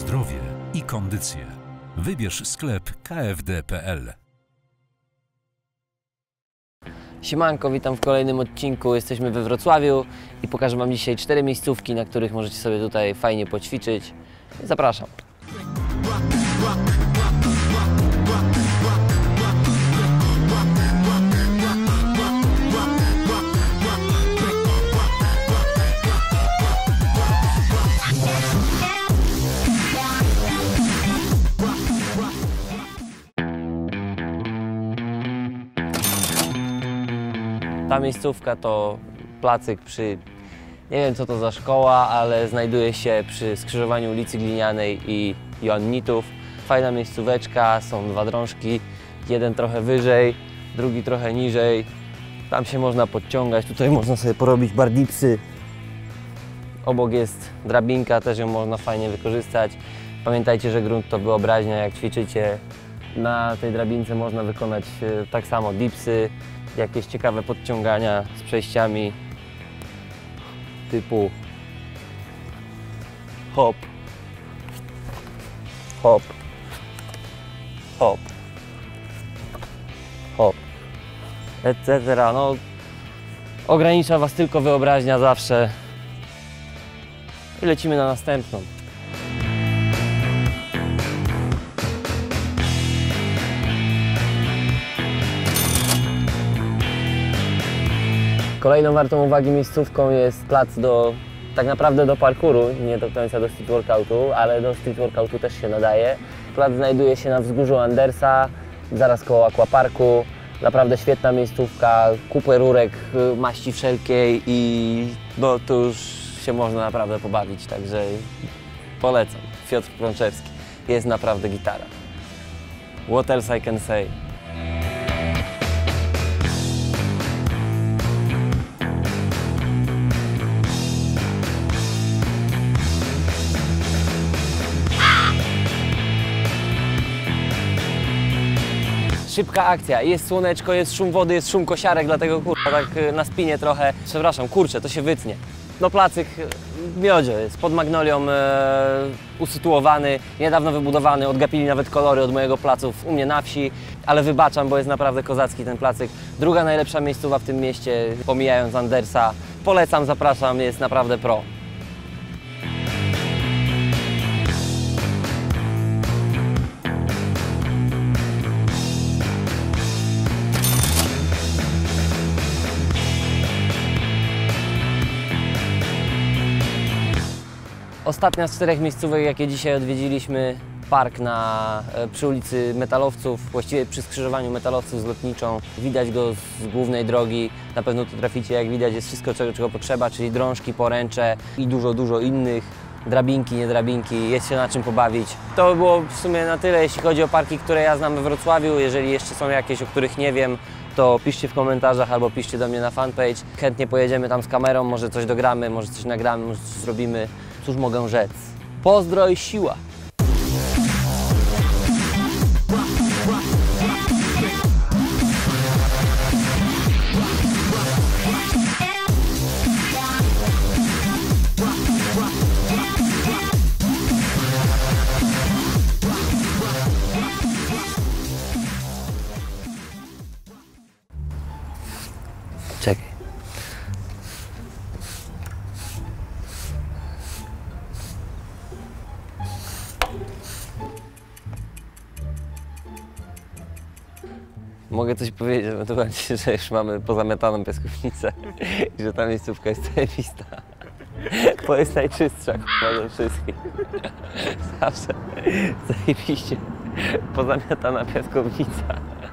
zdrowie i kondycję. Wybierz sklep kfd.pl. Siemanko, witam w kolejnym odcinku. Jesteśmy we Wrocławiu i pokażę Wam dzisiaj cztery miejscówki, na których możecie sobie tutaj fajnie poćwiczyć. Zapraszam. Ta miejscówka to placyk przy, nie wiem co to za szkoła, ale znajduje się przy skrzyżowaniu ulicy Glinianej i Joannitów. Fajna miejscóweczka, są dwa drążki, jeden trochę wyżej, drugi trochę niżej. Tam się można podciągać, tutaj można sobie porobić bardipsy. Obok jest drabinka, też ją można fajnie wykorzystać. Pamiętajcie, że grunt to wyobraźnia, jak ćwiczycie. Na tej drabince można wykonać e, tak samo dipsy, jakieś ciekawe podciągania z przejściami typu hop, hop, hop, hop, etc. No, ogranicza Was tylko wyobraźnia zawsze. I lecimy na następną. Kolejną wartą uwagi miejscówką jest plac do, tak naprawdę do parkouru, nie do końca do street workoutu, ale do street workoutu też się nadaje. Plac znajduje się na wzgórzu Andersa, zaraz koło aquaparku. Naprawdę świetna miejscówka, kupę rurek y, maści wszelkiej i no tu już się można naprawdę pobawić, także polecam. Piotr Prączewski, jest naprawdę gitara. What else I can say? Szybka akcja, jest słoneczko, jest szum wody, jest szum kosiarek, dlatego kurwa tak y, na spinie trochę, przepraszam, kurczę, to się wytnie. No placyk y, w miodzie, jest pod magnolią e, usytuowany, niedawno wybudowany, odgapili nawet kolory od mojego placu u mnie na wsi, ale wybaczam, bo jest naprawdę kozacki ten placyk. Druga najlepsza miejscowa w tym mieście, pomijając Andersa. Polecam, zapraszam, jest naprawdę pro. Ostatnia z czterech miejscówek, jakie dzisiaj odwiedziliśmy, park na, e, przy ulicy Metalowców, właściwie przy skrzyżowaniu Metalowców z Lotniczą. Widać go z głównej drogi, na pewno tu traficie, jak widać jest wszystko, czego, czego potrzeba, czyli drążki, poręcze i dużo, dużo innych. Drabinki, nie drabinki, jest się na czym pobawić. To by było w sumie na tyle, jeśli chodzi o parki, które ja znam we Wrocławiu. Jeżeli jeszcze są jakieś, o których nie wiem, to piszcie w komentarzach albo piszcie do mnie na fanpage. Chętnie pojedziemy tam z kamerą, może coś dogramy, może coś nagramy, może coś zrobimy. Cóż mogę rzec? Pozdro i siła! Mogę coś powiedzieć ewentualnie, że już mamy pozamiataną piaskownicę i że ta miejscówka jest zajebista. Bo jest najczystsza chyba ze wszystkich. Zawsze zajebiście pozamiatana piaskownica.